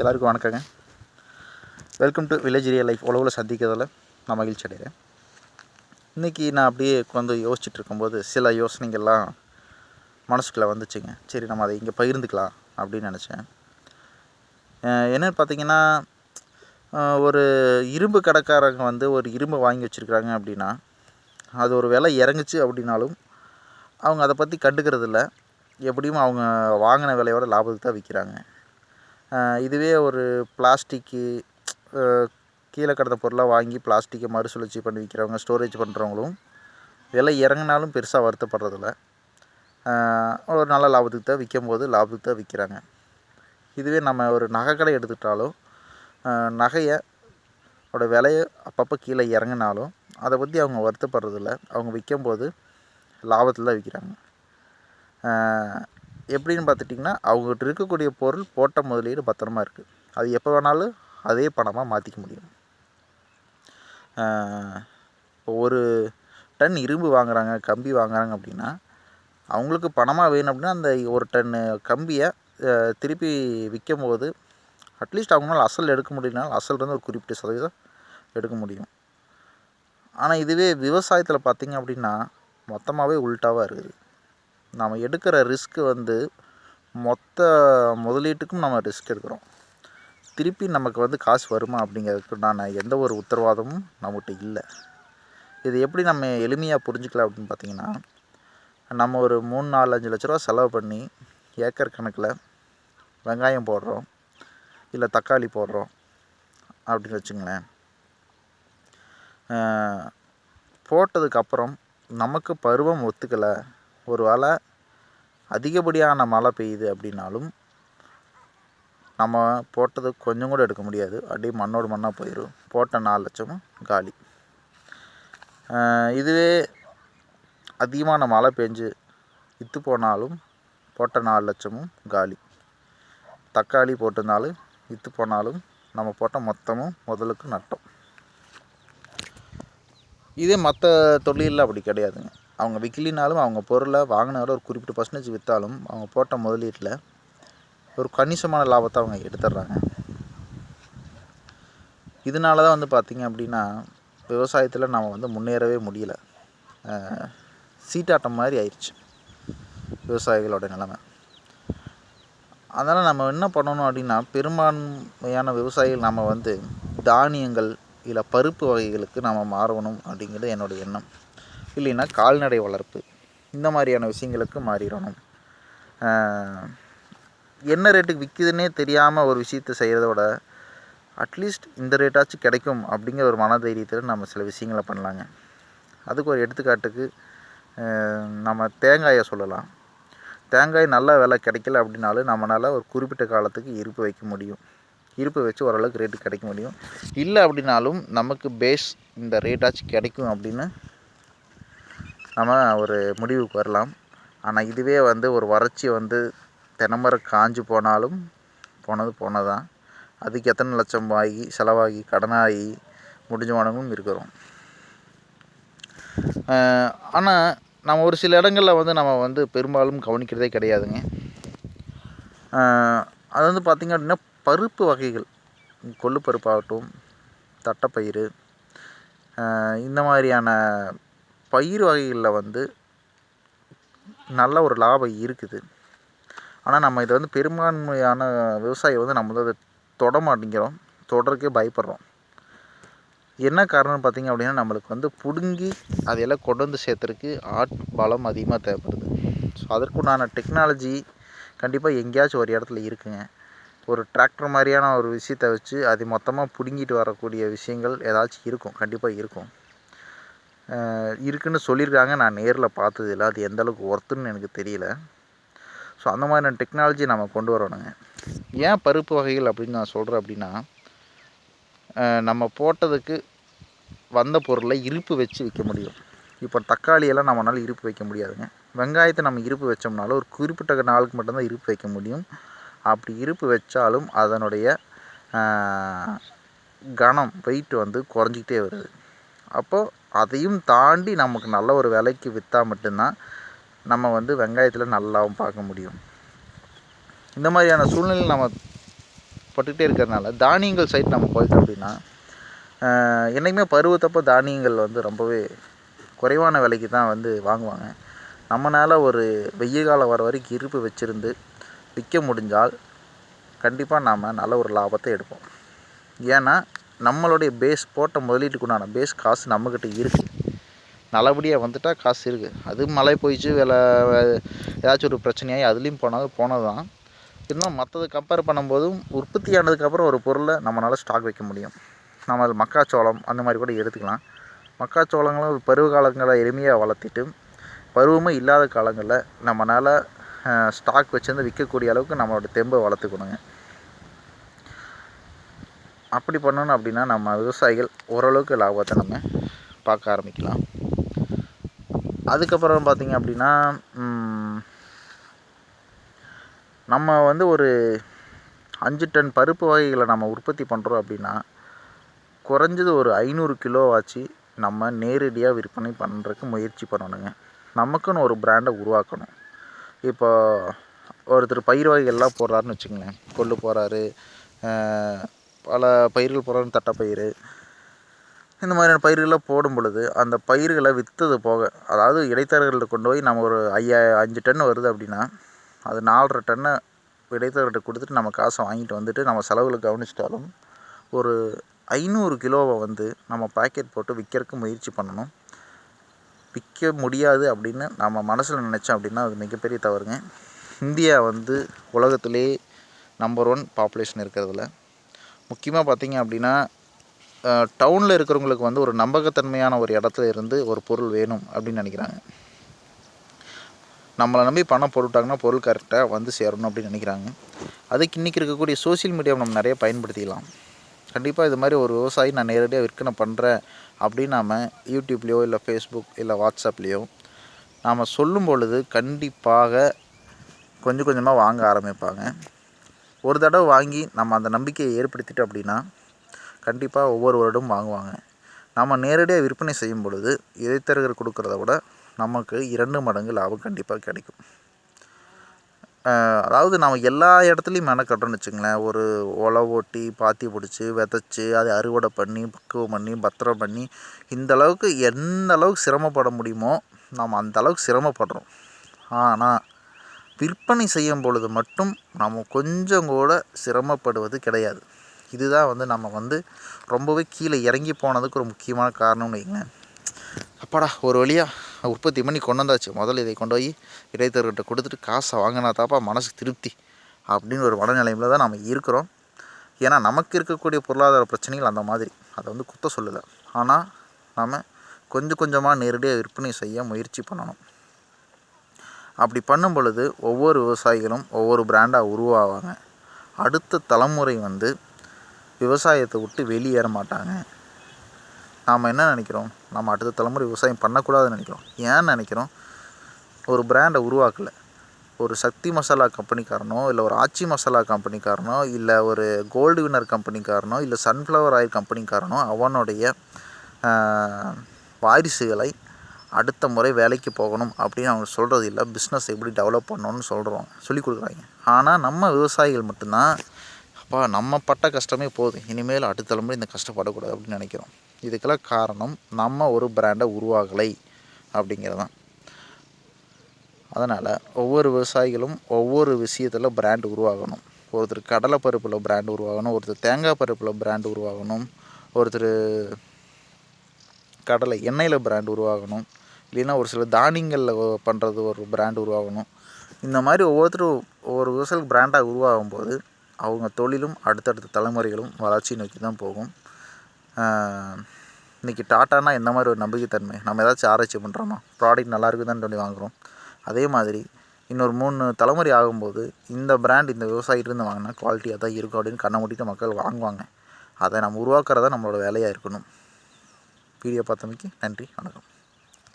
எல்லாருக்கும் வணக்கங்க. Welcome to village area life உழவில் சந்திக்கிறதில் நான் மகிழ்ச்சி அடைகிறேன். இன்றைக்கி நான் அப்படியே உட்காந்து யோசிச்சுட்டு இருக்கும்போது சில யோசனைகள்லாம் மனசுக்குள்ளே வந்துச்சுங்க. சரி நம்ம அதை இங்கே பகிர்ந்துக்கலாம் அப்படின்னு நினச்சேன். என்னென்னு பார்த்தீங்கன்னா ஒரு இரும்பு கடைக்காரங்க வந்து ஒரு இரும்பு வாங்கி வச்சுருக்குறாங்க அப்படின்னா அது ஒரு விலை இறங்குச்சு அப்படின்னாலும் அவங்க அதை பற்றி கண்டுக்கிறதில்ல. எப்படியும் அவங்க வாங்கின விலையோட லாபத்துக்கு தான் விற்கிறாங்க. இதுவே ஒரு பிளாஸ்டிக்கு கீழே கிடந்த பொருளாக வாங்கி பிளாஸ்டிக்கை மறுசுழற்சி பண்ணி விற்கிறவங்க ஸ்டோரேஜ் பண்ணுறவங்களும் விலை இறங்குனாலும் பெருசாக வருத்தப்படுறதில்ல. ஒரு நல்ல லாபத்துக்கு தான் விற்கும் போது லாபத்துக்கு தான் விற்கிறாங்க இதுவே நம்ம ஒரு நகை கடை எடுத்துக்கிட்டாலும் நகையை அதோட விலையை அப்பப்போ கீழே இறங்குனாலும் அதை பற்றி அவங்க வருத்தப்படுறதில்ல. அவங்க விற்கும்போது லாபத்தில் தான் விற்கிறாங்க எப்படின்னு பார்த்துட்டிங்கன்னா அவங்ககிட்ட இருக்கக்கூடிய பொருள் போட்ட முதலீடு பத்திரமா இருக்குது அது எப்போ வேணாலும் அதே பணமாக மாற்றிக்க முடியும். இப்போ ஒரு டன் இரும்பு வாங்குறாங்க கம்பி வாங்குறாங்க அப்படின்னா அவங்களுக்கு பணமாக வேணும் அப்படின்னா அந்த ஒரு டன்னு கம்பியை திருப்பி விற்கும் போது அட்லீஸ்ட் அவங்களால அசல் எடுக்க முடியலனாலும் அசல்ருந்து ஒரு குறிப்பிட்ட சதவீதம் எடுக்க முடியும். ஆனால் இதுவே விவசாயத்தில் பார்த்திங்க அப்படின்னா மொத்தமாகவே உல்ட்டாவாக இருக்குது. நாம் எடுக்கிற ரிஸ்க்கு வந்து மொத்த முதலீட்டுக்கும் நம்ம ரிஸ்க் எடுக்கிறோம். திருப்பி நமக்கு வந்து காசு வருமா அப்படிங்கிறதுக்குண்டான எந்த ஒரு உத்தரவாதமும் நம்மகிட்ட இல்லை. இது எப்படி நம்ம எளிமையாக புரிஞ்சுக்கலாம் அப்படின்னு பார்த்தீங்கன்னா நம்ம ஒரு மூணு நாலு அஞ்சு லட்ச ரூபா செலவு பண்ணி ஏக்கர் கணக்கில் வெங்காயம் போடுறோம் இல்லை தக்காளி போடுறோம் அப்படின்னு வச்சுங்களேன். போட்டதுக்கப்புறம் நமக்கு பருவம் ஒத்துக்கலை ஒரு வேளை அதிகப்படியான மழை பெய்யுது அப்படின்னாலும் நம்ம போட்டது கொஞ்சம் கூட எடுக்க முடியாது. அப்படியே மண்ணோடு மண்ணாக போயிடும் போட்ட நாலு லட்சமும் காலி. இதுவே அதிகமான மழை பெஞ்சு இத்து போனாலும் போட்ட நாலு லட்சமும் காலி. தக்காளி போட்டிருந்தாலும் இத்து போனாலும் நம்ம போட்ட மொத்தமும் முதலுக்கு நட்டம். இதே மற்ற தொழிலில் அப்படி கிடையாதுங்க. அவங்க விற்கலினாலும் அவங்க பொருளை வாங்கினோட ஒரு குறிப்பிட்ட பர்சன்டேஜ் விற்றாலும் அவங்க போட்ட முதலீட்டில் ஒரு கணிசமான லாபத்தை அவங்க எடுத்துடுறாங்க. இதனால தான் வந்து பார்த்திங்க அப்படின்னா விவசாயத்தில் நாம் வந்து முன்னேறவே முடியல. சீட்டாட்டம் மாதிரி ஆயிடுச்சு விவசாயிகளோட நிலைமை. அதனால் நம்ம என்ன பண்ணணும் அப்படின்னா பெரும்பான்மையான விவசாயிகள் நம்ம வந்து தானியங்கள் இல்லை பருப்பு வகைகளுக்கு நம்ம மாறணும் அப்படிங்கிறது என்னோடய எண்ணம். இல்லைன்னா கால்நடை வளர்ப்பு. இந்த மாதிரியான விஷயங்களுக்கு மாறிடணும். என்ன ரேட்டுக்கு விற்கிதுன்னே தெரியாமல் ஒரு விஷயத்தை செய்கிறத விட அட்லீஸ்ட் இந்த ரேட்டாச்சும் கிடைக்கும் அப்படிங்கிற ஒரு மனதைரியத்தில் நம்ம சில விஷயங்களை பண்ணலாங்க. அதுக்கு ஒரு எடுத்துக்காட்டுக்கு நம்ம தேங்காயை சொல்லலாம். தேங்காய் நல்ல விலை கிடைக்கல அப்படின்னாலும் நம்மளால் ஒரு குறிப்பிட்ட காலத்துக்கு இருப்பு வைக்க முடியும். இருப்பு வச்சு ஓரளவுக்கு ரேட்டு கிடைக்க முடியும். இல்லை அப்படின்னாலும் நமக்கு பேஸ் இந்த ரேட்டாச்சும் கிடைக்கும் அப்படின்னு நம்ம ஒரு முடிவுக்கு வரலாம். ஆனால் இதுவே வந்து ஒரு வறட்சி வந்து தினமரம் காஞ்சு போனாலும் போனது போனதான் அதுக்கு எத்தனை லட்சம் ஆகி செலவாகி கடனாகி முடிஞ்சவனங்களும் இருக்கிறோம். ஆனால் நம்ம ஒரு சில இடங்களில் வந்து நம்ம வந்து பெரும்பாலும் கவனிக்கிறதே கிடையாதுங்க. அது வந்து பார்த்திங்க அப்படின்னா பருப்பு வகைகள். கொள்ளு பருப்பாகட்டும் தட்டைப்பயிறு இந்த மாதிரியான பயிர் வகைகளில் வந்து நல்ல ஒரு லாபம் இருக்குது. ஆனால் நம்ம இதை வந்து பெரும்பான்மையான விவசாயி வந்து நம்ம வந்து அதை தொட மாட்டேங்கிறோம். தொடறக்கே பயப்படுறோம். என்ன காரணம்னு பார்த்தீங்க அப்படின்னா நம்மளுக்கு வந்து பிடுங்கி அதையெல்லாம் கொண்டு வந்து சேர்த்துறதுக்கு ஆட் பலம் அதிகமாக தேவைப்படுது. ஸோ அதற்குண்டான டெக்னாலஜி கண்டிப்பாக எங்கேயாச்சும் ஒரு இடத்துல இருக்குங்க. ஒரு டிராக்டர் மாதிரியான ஒரு விஷயத்தை வச்சு அது மொத்தமாக பிடுங்கிட்டு வரக்கூடிய விஷயங்கள் ஏதாச்சும் இருக்கும். கண்டிப்பாக இருக்கும். இருக்குதுன்னு இருக்குன்னு சொல்லியிருக்காங்க. நான் நேரில் பார்த்தது இல்லை அது எந்த அளவுக்கு ஒர்த்துன்னு எனக்கு தெரியல. ஸோ அந்த மாதிரியான டெக்னாலஜி நம்ம கொண்டு வரணுங்க. ஏன் பருப்பு வகைகள் அப்படின்னு நான் சொல்கிறேன் அப்படின்னா நம்ம போட்டதுக்கு வந்த பொருளை இருப்பு வச்சு விற்க முடியும். இப்போ தக்காளியெல்லாம் நம்மளால் இருப்பு வைக்க முடியாதுங்க. வெங்காயத்தை நம்ம இருப்பு வச்சோம்னாலும் ஒரு குறிப்பிட்ட நாளுக்கு மட்டும்தான் இருப்பு வைக்க முடியும். அப்படி இருப்பு வச்சாலும் அதனுடைய கனம் வெயிட் வந்து குறைஞ்சிக்கிட்டே வருது. அப்போது அதையும் தாண்டி நமக்கு நல்ல ஒரு விலைக்கு விற்றா மட்டும்தான் நம்ம வந்து வெங்காயத்தில் நல்லாவும் பார்க்க முடியும். இந்த மாதிரியான சூழ்நிலையில் நம்ம பட்டுக்கிட்டே இருக்கிறதுனால தானியங்கள் சைட் நம்ம போயிட்டோம் அப்படின்னா என்றைக்குமே பருவத்தப்போ தானியங்கள் வந்து ரொம்பவே குறைவான விலைக்கு தான் வந்து வாங்குவாங்க. நம்மளால் ஒரு வெய்ய காலம் வர வரைக்கும் இருப்பு வச்சுருந்து விற்க முடிஞ்சால் கண்டிப்பாக நாம் நல்ல ஒரு லாபத்தை எடுப்போம். ஏன்னா நம்மளுடைய பேஸ் போட்ட முதலீட்டுக்குண்டான பேஸ் காசு நம்மக்கிட்ட இருக்குது நல்லபடியாக வந்துட்டால் காசு இருக்குது அது மழை போயிடுச்சு வேலை ஏதாச்சும் ஒரு பிரச்சனையாகி அதுலேயும் போனது போனது தான் இன்னும் மற்றதை கம்பேர் பண்ணும்போதும் உற்பத்தி ஆனதுக்கப்புறம் ஒரு பொருளை நம்மளால் ஸ்டாக் வைக்க முடியும். நம்ம அது மக்காச்சோளம் அந்த மாதிரி கூட எடுத்துக்கலாம். மக்காச்சோளங்களும் ஒரு பருவ காலங்களை எளிமையாக வளர்த்திட்டு பருவமே இல்லாத காலங்களில் நம்மளால் ஸ்டாக் வச்சுருந்து விற்கக்கூடிய அளவுக்கு நம்மளோட தெம்பை வளர்த்துக்கணுங்க. அப்படி பண்ணணும் அப்படின்னா நம்ம விவசாயிகள் ஓரளவுக்கு லாபத்தை நம்ம பார்க்க ஆரம்பிக்கலாம். அதுக்கப்புறம் பார்த்திங்க அப்படின்னா நம்ம வந்து ஒரு அஞ்சு டன் பருப்பு வகைகளை நம்ம உற்பத்தி பண்ணுறோம் அப்படின்னா குறைஞ்சது ஒரு ஐநூறு கிலோவாச்சு நம்ம நேரடியாக விற்பனை பண்ணுறதுக்கு முயற்சி பண்ணணுங்க. நமக்குன்னு ஒரு பிராண்டை உருவாக்கணும். இப்போ ஒருத்தர் பயிர் வகைகள்லாம் போடுறாருன்னு வச்சுக்கோங்களேன். கொள்ளு போகிறாரு பல பயிர்கள் போடுறாரு தட்டைப்பயிறு இந்த மாதிரியான பயிர்கள்லாம் போடும் பொழுது அந்த பயிர்களை விற்றது போக அதாவது இடைத்தரகர்கள்ட்ட கொண்டு போய் நம்ம ஒரு ஐயா அஞ்சு டன் வருது அப்படின்னா அது நாலரை டன்னை இடைத்தரகர்கிட்ட கொடுத்துட்டு நம்ம காசை வாங்கிட்டு வந்துட்டு நம்ம செலவுகளை கவனிச்சிட்டாலும் ஒரு ஐநூறு கிலோவை வந்து நம்ம பேக்கெட் போட்டு விற்கிறதுக்கு முயற்சி பண்ணணும். விற்க முடியாது அப்படின்னு நம்ம மனசில் நினச்சோம் அப்படின்னா அது மிகப்பெரிய தவறுங்க. இந்தியா வந்து உலகத்திலே நம்பர் ஒன் பாப்புலேஷன் இருக்கிறதுல. முக்கியமாக பார்த்திங்க அப்படின்னா டவுனில் இருக்கிறவங்களுக்கு வந்து ஒரு நம்பகத்தன்மையான ஒரு இடத்துல இருந்து ஒரு பொருள் வேணும் அப்படின்னு நினைக்கிறாங்க. நம்மளை நம்பி பணம் போட்டுவிட்டாங்கன்னா பொருள் கரெக்டாக வந்து சேரணும் அப்படின்னு நினைக்கிறாங்க. அதுக்கு இன்றைக்கி இருக்கக்கூடிய சோசியல் மீடியாவை நம்ம நிறைய பயன்படுத்திக்கலாம். கண்டிப்பாக இது மாதிரி ஒரு விவசாயி நான் நேரடியாக விற்பனை பண்ணுறேன் அப்படின்னு நாம் யூடியூப்லேயோ இல்லை ஃபேஸ்புக் இல்லை வாட்ஸ்அப்லேயோ நாம் சொல்லும் பொழுது கண்டிப்பாக கொஞ்சம் கொஞ்சமாக வாங்க ஆரம்பிப்பாங்க. ஒரு தடவை வாங்கி நம்ம அந்த நம்பிக்கையை ஏற்படுத்திட்டோம் அப்படின்னா கண்டிப்பாக ஒவ்வொரு வருடம் வாங்குவாங்க. நம்ம நேரடியாக விற்பனை செய்யும் பொழுது இடைத்தரகர் கொடுக்குறத விட நமக்கு இரண்டு மடங்கு லாபம் கண்டிப்பாக கிடைக்கும். அதாவது நம்ம எல்லா இடத்துலையும் மெனக்கட்டுறோன்னு வச்சுங்களேன் ஒரு ஒலை ஓட்டி பாத்தி பிடிச்சி விதைச்சி அதை அறுவடை பண்ணி பக்குவம் பண்ணி பத்திரம் பண்ணி இந்த அளவுக்கு எந்த அளவுக்கு சிரமப்பட முடியுமோ நம்ம அந்த அளவுக்கு சிரமப்படுறோம். ஆனால் விற்பனை செய்யும் பொழுது மட்டும் நம்ம கொஞ்சம் கூட சிரமப்படுவது கிடையாது. இதுதான் வந்து நம்ம வந்து ரொம்பவே கீழே இறங்கி போனதுக்கு ஒரு முக்கியமான காரணம்னு வைங்க அப்பாடா ஒரு வழியாக உற்பத்தி பண்ணி கொண்டு வந்தாச்சு. முதல்ல இதை கொண்டு போய் இடைத்தரகிட்ட கொடுத்துட்டு காசை வாங்கினா தாப்பா மனசுக்கு திருப்தி அப்படின்னு ஒரு மனநிலையில் தான் நம்ம இருக்கிறோம். ஏன்னா நமக்கு இருக்கக்கூடிய பொருளாதார பிரச்சனைகள் அந்த மாதிரி. அதை வந்து குத்த சொல்லலை. ஆனால் நாம் கொஞ்சம் கொஞ்சமாக நேரடியாக விற்பனை செய்ய முயற்சி பண்ணணும். அப்படி பண்ணும் பொழுது ஒவ்வொரு விவசாயிகளும் ஒவ்வொரு பிராண்டாக உருவாவாங்க. அடுத்த தலைமுறை வந்து விவசாயத்தை விட்டு வெளியேற மாட்டாங்க. நாம் என்ன நினைக்கிறோம்? நம்ம அடுத்த தலைமுறை விவசாயம் பண்ணக்கூடாதுன்னு நினைக்கிறோம். ஏன் நினைக்கிறோம்? ஒரு பிராண்டை உருவாக்கலை. ஒரு சக்தி மசாலா கம்பெனிக்காரனோ இல்லை ஒரு ஆச்சி மசாலா கம்பெனிக்காரனோ இல்லை ஒரு கோல்டு வின்னர் கம்பெனிக்காரனோ இல்லை சன்ஃப்ளவர் ஆயில் கம்பெனிக்காரனோ அவனுடைய வாரிசுகளை அடுத்த முறை வேலைக்கு போகணும் அப்படின்னு அவங்க சொல்கிறது இல்லை. பிஸ்னஸ் எப்படி டெவலப் பண்ணணும்னு சொல்கிறோம் சொல்லி கொடுக்குறாங்க. ஆனால் நம்ம விவசாயிகள் மட்டும்தான். அப்பா நம்ம பட்ட கஷ்டமே போதும். இனிமேல் அடுத்த தலைமுறை இந்த கஷ்டப்படக்கூடாது அப்படின்னு நினைக்கிறோம். இதுக்கெல்லாம் காரணம் நம்ம ஒரு பிராண்டை உருவாகலை அப்படிங்கிறது தான். அதனால் ஒவ்வொரு விவசாயிகளும் ஒவ்வொரு விஷயத்தில் பிராண்ட் உருவாகணும். ஒருத்தர் கடலை பருப்பில் பிராண்ட் உருவாகணும். ஒருத்தர் தேங்காய் பருப்பில் பிராண்ட் உருவாகணும். ஒருத்தர் கடலை எண்ணெயில் பிராண்ட் உருவாகணும். இல்லைன்னா ஒரு சில தானியங்களில் பண்ணுறது ஒரு பிராண்ட் உருவாகணும். இந்த மாதிரி ஒவ்வொருத்தரும் ஒவ்வொரு விவசாயிக்கு பிராண்டாக உருவாகும் போது அவங்க தொழிலும் அடுத்தடுத்த தலைமுறைகளும் வளர்ச்சி நோக்கி தான் போகும். இன்றைக்கி டாட்டானா எந்த மாதிரி ஒரு நம்பிக்கைத்தன்மை நம்ம ஏதாச்சும் ஆராய்ச்சி பண்ணுறோமா ப்ராடக்ட் நல்லா இருக்குதான்னு சொல்லி வாங்குகிறோம் அதே மாதிரி இன்னொரு மூணு தலைமுறை ஆகும்போது இந்த பிராண்ட் இந்த விவசாயிகிட்டேருந்து வாங்கினா குவாலிட்டியாக தான் இருக்கும் அப்படின்னு கண்ணை மூட்டிட்டு மக்கள் வாங்குவாங்க. அதை நம்ம உருவாக்குறதா நம்மளோட வேலையாக இருக்கணும். வீடியோ பார்த்தமைக்கு நன்றி வணக்கம்.